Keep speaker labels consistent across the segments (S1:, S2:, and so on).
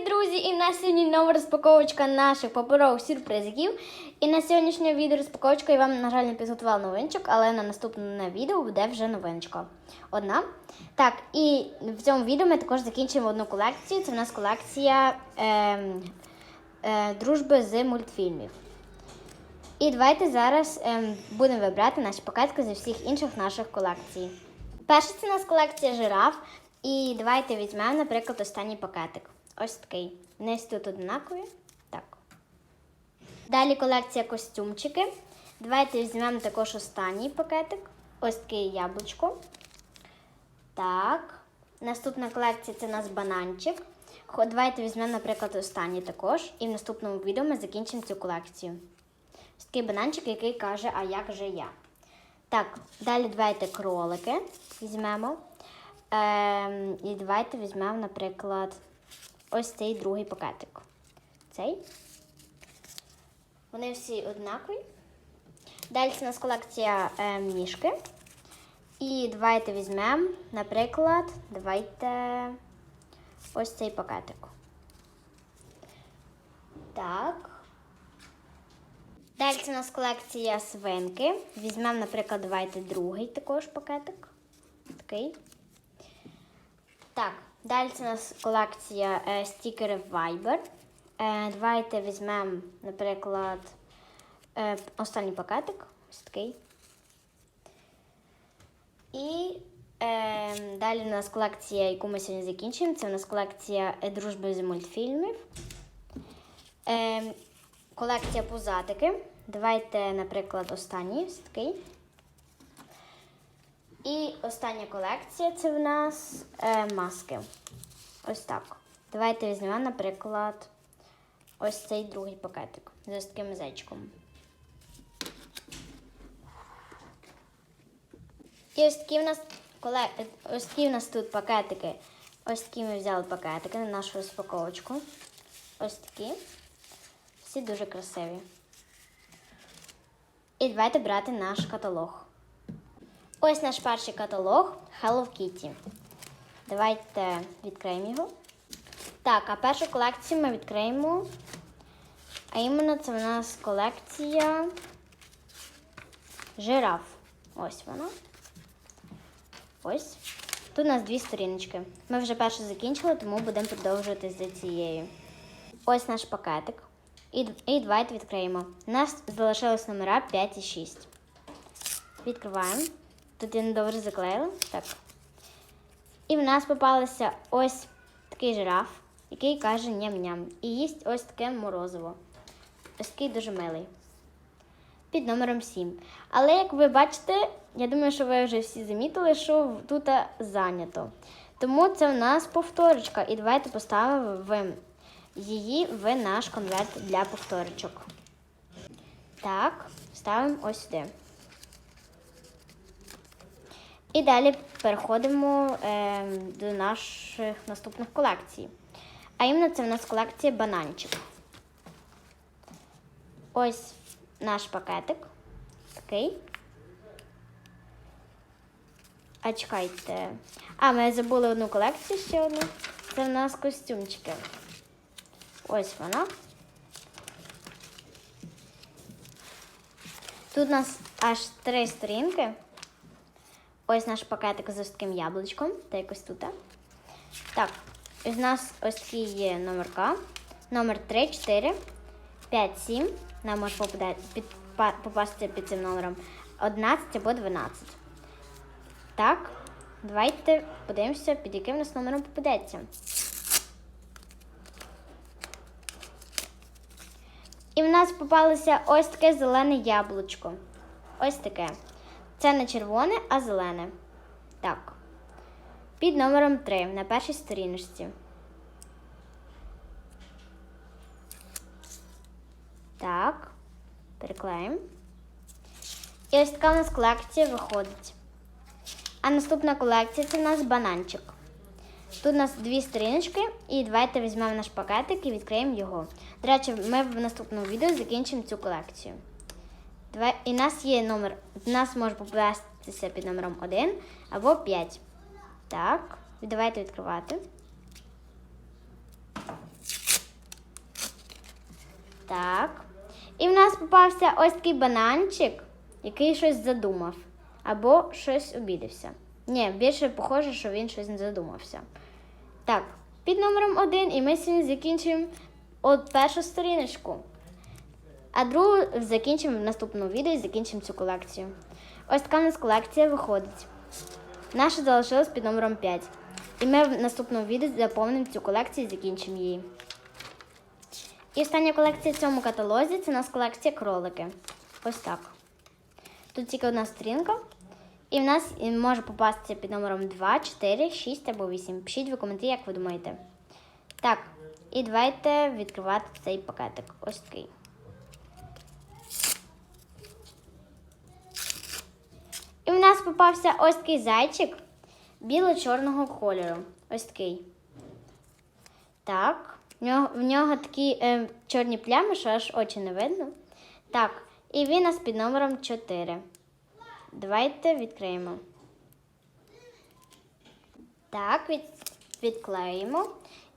S1: Привіт, друзі! І в нас сьогодні нова розпаковочка наших паперових сюрпризиків. І на сьогоднішнє відео розпаковочка я вам, на жаль, не підготувала новинчик, але на наступне відео буде вже новиночка. Одна. Так, і в цьому відео ми також закінчимо одну колекцію. Це в нас колекція е, е, дружби з мультфільмів. І давайте зараз ем, будемо вибрати наші пакетки зі всіх інших наших колекцій. Перша це у нас колекція жираф. І давайте візьмемо, наприклад, останній пакетик. Ось такий. Низ тут однакові. Так. Далі колекція костюмчики. Давайте візьмемо також останній пакетик. Ось такий яблучко. Так. Наступна колекція це у нас бананчик. Давайте візьмемо, наприклад, останній також. І в наступному відео ми закінчимо цю колекцію. Ось такий бананчик, який каже, а як же я. Так, далі давайте кролики візьмемо. Ем, і давайте візьмемо, наприклад, ось цей другий пакетик. Цей. Вони всі однакові. Далі у нас колекція е, мішки. І давайте візьмемо, наприклад, давайте ось цей пакетик. Так. Далі у нас колекція свинки. Візьмемо, наприклад, давайте другий також пакетик. Такий. Так, далі у нас колекція е, стікерів Viber. Е, давайте візьмемо, наприклад, е, останній пакетик. Ось такий. І е, далі у нас колекція, яку ми сьогодні закінчуємо. Це у нас колекція е, дружби з мультфільмів. Е, колекція пузатики. Давайте, наприклад, останній ось такий. І остання колекція це в нас е, маски. Ось так. Давайте візьмемо, наприклад, ось цей другий пакетик з ось таким зайчиком. І ось такі в нас коле... ось такі в нас тут пакетики. Ось такі ми взяли пакетики на нашу розпаковочку. Ось такі. Всі дуже красиві. І давайте брати наш каталог. Ось наш перший каталог Hello Kitty. Давайте відкриємо його. Так, а першу колекцію ми відкриємо. А іменно це в нас колекція жираф. Ось вона. Ось. Тут у нас дві сторіночки. Ми вже першу закінчили, тому будемо продовжувати з цією. Ось наш пакетик. І, і давайте відкриємо. У нас залишились номера 5 і 6. Відкриваємо. Тут я недобре заклеїла. Так. І в нас попалося ось такий жираф, який каже ням-ням. І їсть ось таке морозиво. Ось такий дуже милий. Під номером 7. Але як ви бачите, я думаю, що ви вже всі замітили, що тут зайнято. Тому це в нас повторочка. І давайте поставимо її в наш конверт для повторочок. Так, ставимо ось сюди. І далі переходимо е, до наших наступних колекцій. А іменно це в нас колекція бананчик. Ось наш пакетик. Такий. А чекайте. А, ми забули одну колекцію ще одну. Це в нас костюмчики. Ось вона. Тут у нас аж три сторінки. Ось наш пакетик з ось таким яблучком, та якось тут. Так, ось у нас ось такі є номерка. Номер 3, 4, 5, 7. Нам може попасти під цим номером 11 або 12. Так, давайте подивимося, під яким у нас номером попадеться. І в нас попалося ось таке зелене яблучко. Ось таке. Це не червоне, а зелене. Так. Під номером 3 на першій сторіночці. Так. Переклеїмо. І ось така у нас колекція виходить. А наступна колекція це у нас бананчик. Тут у нас дві сторіночки, і давайте візьмемо наш пакетик і відкриємо його. До речі, ми в наступному відео закінчимо цю колекцію. Давай, і нас є номер, нас може попастися під номером 1 або 5. Так, давайте відкривати. Так. І в нас попався ось такий бананчик, який щось задумав. Або щось обідався. Ні, більше похоже, що він щось не задумався. Так, під номером один, і ми сьогодні закінчимо от першу сторіночку. А другу закінчимо в наступному відео і закінчимо цю колекцію. Ось така у нас колекція виходить. Наша залишилась під номером 5. І ми в наступному відео заповнимо цю колекцію і закінчимо її. І остання колекція в цьому каталозі це у нас колекція кролики. Ось так. Тут тільки одна сторінка. І в нас може попастися під номером 2, 4, 6 або 8. Пишіть в коментарі, як ви думаєте. Так, і давайте відкривати цей пакетик. Ось такий. І в нас попався ось такий зайчик біло-чорного кольору. Ось такий. Так. В нього, в нього такі е, чорні плями, що аж очі не видно. Так, і він у нас під номером 4. Давайте відкриємо. Так, від, відклеїмо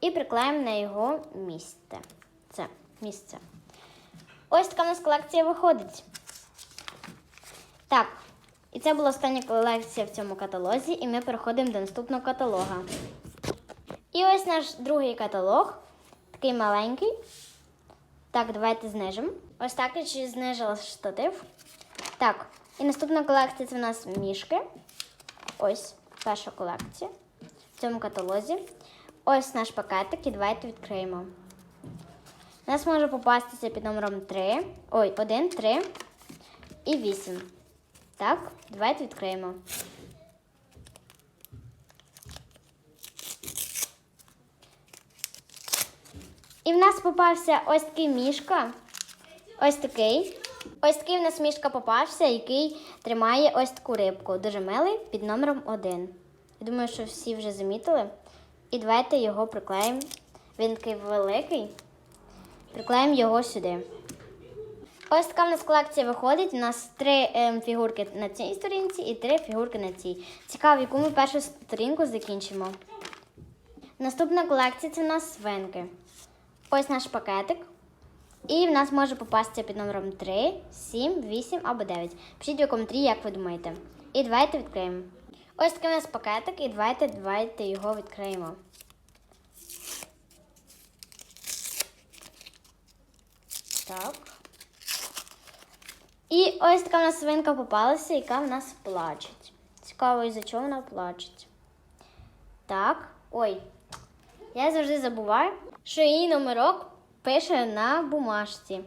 S1: і приклеїмо на його місце. Це місце. Ось така у нас колекція виходить. Так, і це була остання колекція в цьому каталозі, і ми переходимо до наступного каталога. І ось наш другий каталог, такий маленький. Так, давайте знижимо. Ось так я знижила штатив. Так, і наступна колекція це в нас мішки. Ось перша колекція в цьому каталозі. Ось наш пакетик, і давайте відкриємо. У нас може попастися під номером 3. Ой, 1, 3 і 8. Так, давайте відкриємо. І в нас попався ось такий мішка. Ось такий. Ось такий в нас мішка попався, який тримає ось таку рибку. Дуже милий під номером 1. Я думаю, що всі вже замітили. І давайте його приклеїмо. Він такий великий. Приклеїмо його сюди. Ось така в нас колекція виходить. У нас три ем, фігурки на цій сторінці і три фігурки на цій. Цікаво, яку ми першу сторінку закінчимо. Наступна колекція це у нас свинки. Ось наш пакетик. І в нас може попастися під номером 3, 7, 8 або 9. Пишіть у коментарі, як ви думаєте. І давайте відкриємо. Ось такий у нас пакетик, і давайте, давайте його відкриємо. Так. І ось така в нас свинка попалася, яка в нас плаче. Цікаво, із-за чого вона плаче. Так. Ой, я завжди забуваю, що її номерок пише на бумажці.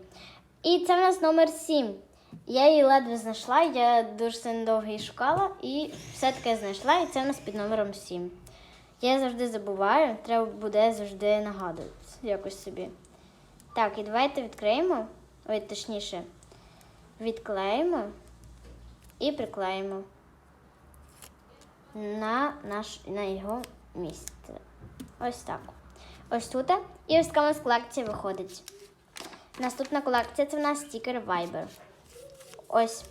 S1: І це в нас номер 7. Я її ледве знайшла, я дуже сильно довго її шукала і все-таки знайшла, і це в нас під номером 7. Я завжди забуваю, треба буде завжди нагадувати якось собі. Так, і давайте відкриємо. Ой, точніше, відклеїмо і приклеїмо на, наш, на його місце. Ось так. Ось тут. І ось така у нас колекція виходить. Наступна колекція це в нас стікер Viber. Ось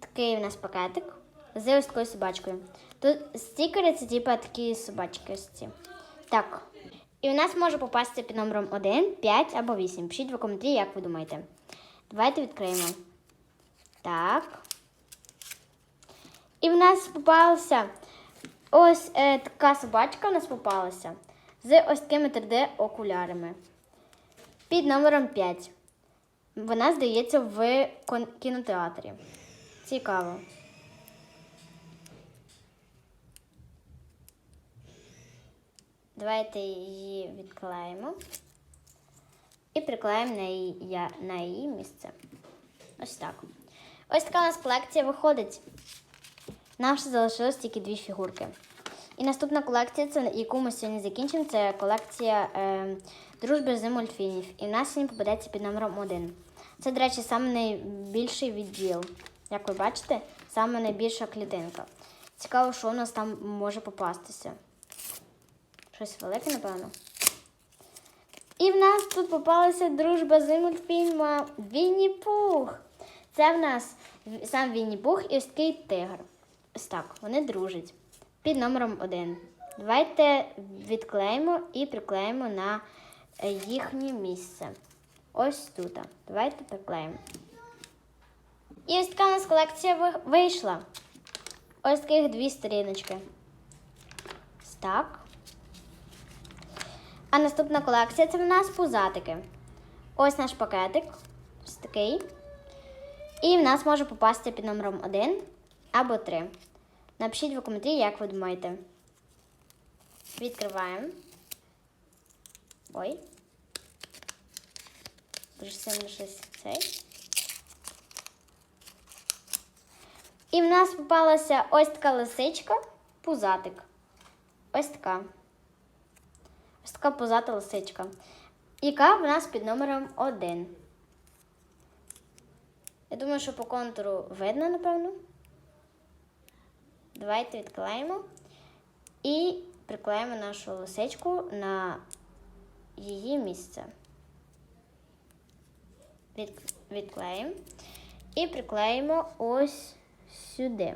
S1: такий у нас пакетик з ось такою собачкою. Тут стікери це типу такі собачки ось ці. Так. І у нас може попасти під номером 1, 5 або 8. Пишіть в коментарі, як ви думаєте. Давайте відкриємо. Так. І в нас попалася ось е, така собачка у нас попалася з ось такими 3D-окулярами. Під номером 5. Вона здається в кінотеатрі. Цікаво. Давайте її відклеїмо і приклеїмо на її, на її місце. Ось так. Ось така у нас колекція виходить. Нам ще залишилось тільки дві фігурки. І наступна колекція, це, яку ми сьогодні закінчимо, це колекція е, дружби з мультфільмів. І в нас сьогодні попадеться під номером 1. Це, до речі, саме найбільший відділ. Як ви бачите, саме найбільша клітинка. Цікаво, що у нас там може попастися. Щось велике, напевно. І в нас тут попалася дружба з мультфільма Вінні Пух. Це в нас сам Вінні Пух і ось такий тигр. Ось так, вони дружать. Під номером 1. Давайте відклеїмо і приклеїмо на е, їхнє місце. ось тут. Давайте приклеїмо. І ось така у нас колекція вийшла. Ось таких дві сторіночки. Так. А наступна колекція це в нас пузатики. Ось наш пакетик. Ось такий. І в нас може попасти під номером 1 або 3. Напишіть в коментарі, як ви думаєте. Відкриваємо. Ой. Дуже сильно щось цей. І в нас попалася ось така лисичка, пузатик. Ось така. Ось така пузата лисичка. Яка в нас під номером 1. Я думаю, що по контуру видно, напевно. Давайте відклеїмо і приклеїмо нашу лисичку на її місце. Від, відклеїмо і приклеїмо ось сюди.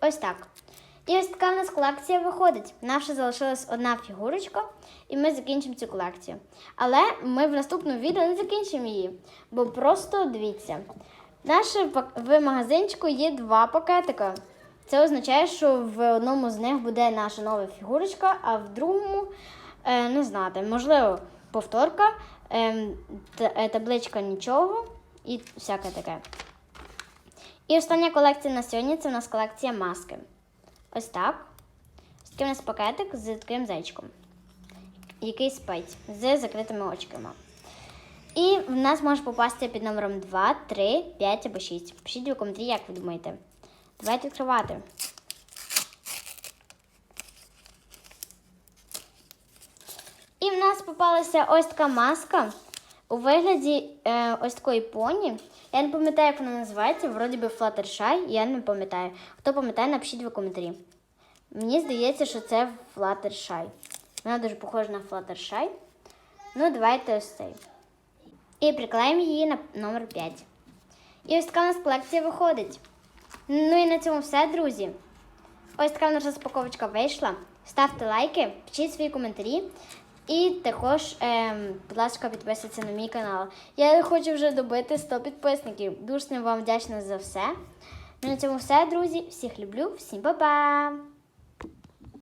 S1: Ось так. І ось така в нас колекція виходить. Наша залишилась одна фігурочка, і ми закінчимо цю колекцію. Але ми в наступному відео не закінчимо її, бо просто дивіться. Наше в магазинчику є два пакетика. Це означає, що в одному з них буде наша нова фігурочка, а в другому е, не знати, можливо, повторка, е, та- е, табличка нічого і всяке таке. І остання колекція на сьогодні це у нас колекція маски. Ось так. Ось такий у нас пакетик з таким зайчиком, який спить з закритими очками. І в нас може попасти під номером 2, 3, 5 або 6. Пишіть у коментарі, як ви думаєте. Давайте відкривати. І в нас попалася ось така маска у вигляді е, ось такої поні. Я не пам'ятаю, як вона називається. Вроді би Fluttershy, я не пам'ятаю. Хто пам'ятає, напишіть в коментарі. Мені здається, що це Fluttershy. Вона дуже похожа на Fluttershy. Ну, давайте ось цей. І приклеїмо її на номер 5. І ось така у нас колекція виходить. Ну і на цьому все, друзі. Ось така наша розпаковочка вийшла. Ставте лайки, пишіть свої коментарі. І також, ем, будь ласка, підписуйтесь на мій канал. Я хочу вже добити 100 підписників. Дуже вам вдячна за все. Ну на цьому все, друзі. Всіх люблю, всім па-па!